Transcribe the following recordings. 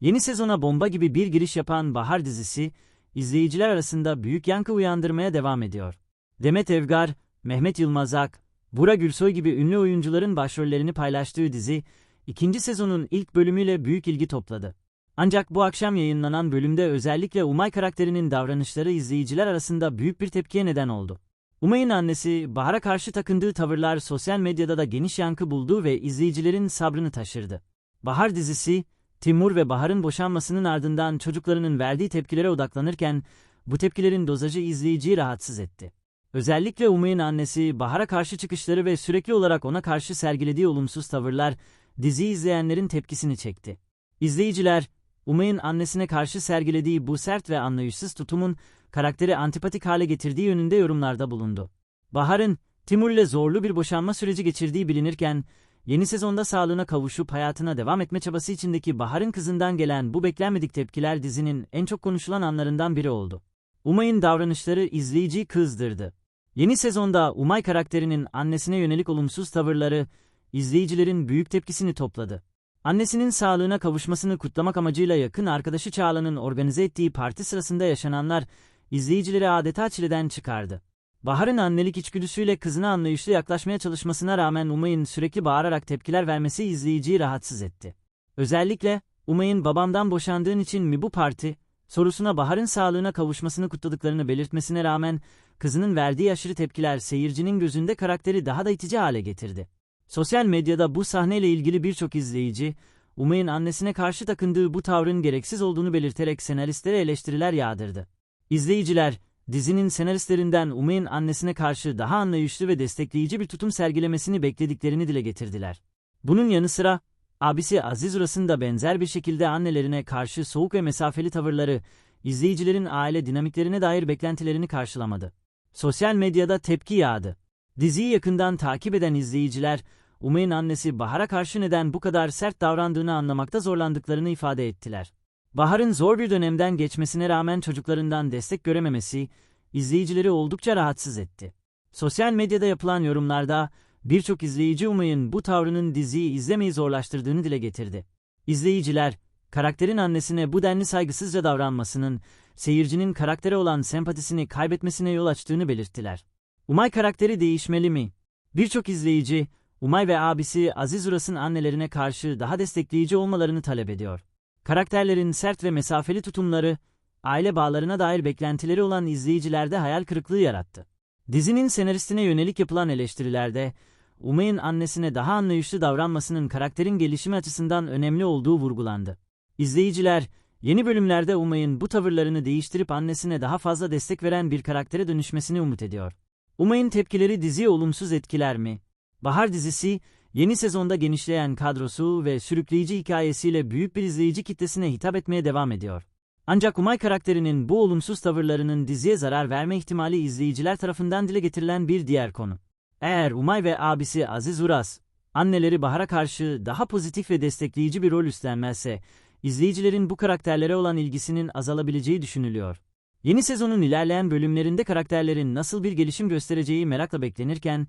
Yeni sezona bomba gibi bir giriş yapan Bahar dizisi, izleyiciler arasında büyük yankı uyandırmaya devam ediyor. Demet Evgar, Mehmet Yılmazak, Bura Gülsoy gibi ünlü oyuncuların başrollerini paylaştığı dizi, ikinci sezonun ilk bölümüyle büyük ilgi topladı. Ancak bu akşam yayınlanan bölümde özellikle Umay karakterinin davranışları izleyiciler arasında büyük bir tepkiye neden oldu. Umay'ın annesi, Bahar'a karşı takındığı tavırlar sosyal medyada da geniş yankı buldu ve izleyicilerin sabrını taşırdı. Bahar dizisi, Timur ve Bahar'ın boşanmasının ardından çocuklarının verdiği tepkilere odaklanırken, bu tepkilerin dozajı izleyiciyi rahatsız etti. Özellikle Umay'ın annesi, Bahar'a karşı çıkışları ve sürekli olarak ona karşı sergilediği olumsuz tavırlar, diziyi izleyenlerin tepkisini çekti. İzleyiciler, Umay'ın annesine karşı sergilediği bu sert ve anlayışsız tutumun, karakteri antipatik hale getirdiği yönünde yorumlarda bulundu. Bahar'ın, Timur ile zorlu bir boşanma süreci geçirdiği bilinirken, yeni sezonda sağlığına kavuşup hayatına devam etme çabası içindeki Bahar'ın kızından gelen bu beklenmedik tepkiler dizinin en çok konuşulan anlarından biri oldu. Umay'ın davranışları izleyiciyi kızdırdı. Yeni sezonda Umay karakterinin annesine yönelik olumsuz tavırları, izleyicilerin büyük tepkisini topladı. Annesinin sağlığına kavuşmasını kutlamak amacıyla yakın arkadaşı Çağla'nın organize ettiği parti sırasında yaşananlar, izleyicileri adeta çileden çıkardı. Bahar'ın annelik içgüdüsüyle kızına anlayışlı yaklaşmaya çalışmasına rağmen Umay'ın sürekli bağırarak tepkiler vermesi izleyiciyi rahatsız etti. Özellikle, Umay'ın babamdan boşandığın için mi bu parti, sorusuna Bahar'ın sağlığına kavuşmasını kutladıklarını belirtmesine rağmen, kızının verdiği aşırı tepkiler seyircinin gözünde karakteri daha da itici hale getirdi. Sosyal medyada bu sahneyle ilgili birçok izleyici, Umay'ın annesine karşı takındığı bu tavrın gereksiz olduğunu belirterek senaristlere eleştiriler yağdırdı. İzleyiciler, dizinin senaristlerinden Umay'ın annesine karşı daha anlayışlı ve destekleyici bir tutum sergilemesini beklediklerini dile getirdiler. Bunun yanı sıra, abisi Aziz Uras'ın da benzer bir şekilde annelerine karşı soğuk ve mesafeli tavırları, izleyicilerin aile dinamiklerine dair beklentilerini karşılamadı. Sosyal medyada tepki yağdı. Diziyi yakından takip eden izleyiciler, Umay'ın annesi Bahar'a karşı neden bu kadar sert davrandığını anlamakta zorlandıklarını ifade ettiler. Bahar'ın zor bir dönemden geçmesine rağmen çocuklarından destek görememesi, izleyicileri oldukça rahatsız etti. Sosyal medyada yapılan yorumlarda, birçok izleyici Umay'ın bu tavrının diziyi izlemeyi zorlaştırdığını dile getirdi. İzleyiciler, karakterin annesine bu denli saygısızca davranmasının, seyircinin karaktere olan sempatisini kaybetmesine yol açtığını belirttiler. Umay karakteri değişmeli mi? Birçok izleyici, Umay ve abisi Aziz Uras'ın annelerine karşı daha destekleyici olmalarını talep ediyor. Karakterlerin sert ve mesafeli tutumları, aile bağlarına dair beklentileri olan izleyicilerde hayal kırıklığı yarattı. Dizinin senaristine yönelik yapılan eleştirilerde, Umay'ın annesine daha anlayışlı davranmasının karakterin gelişimi açısından önemli olduğu vurgulandı. İzleyiciler, yeni bölümlerde Umay'ın bu tavırlarını değiştirip annesine daha fazla destek veren bir karaktere dönüşmesini umut ediyor. Umay'ın tepkileri diziye olumsuz etkiler mi? Bahar dizisi, yeni sezonda genişleyen kadrosu ve sürükleyici hikayesiyle büyük bir izleyici kitlesine hitap etmeye devam ediyor. Ancak Umay karakterinin bu olumsuz tavırlarının diziye zarar verme ihtimali izleyiciler tarafından dile getirilen bir diğer konu. Eğer Umay ve abisi Aziz Uras, anneleri Bahar'a karşı daha pozitif ve destekleyici bir rol üstlenmezse, izleyicilerin bu karakterlere olan ilgisinin azalabileceği düşünülüyor. Yeni sezonun ilerleyen bölümlerinde karakterlerin nasıl bir gelişim göstereceği merakla beklenirken,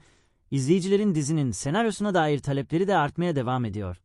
izleyicilerin dizinin senaryosuna dair talepleri de artmaya devam ediyor.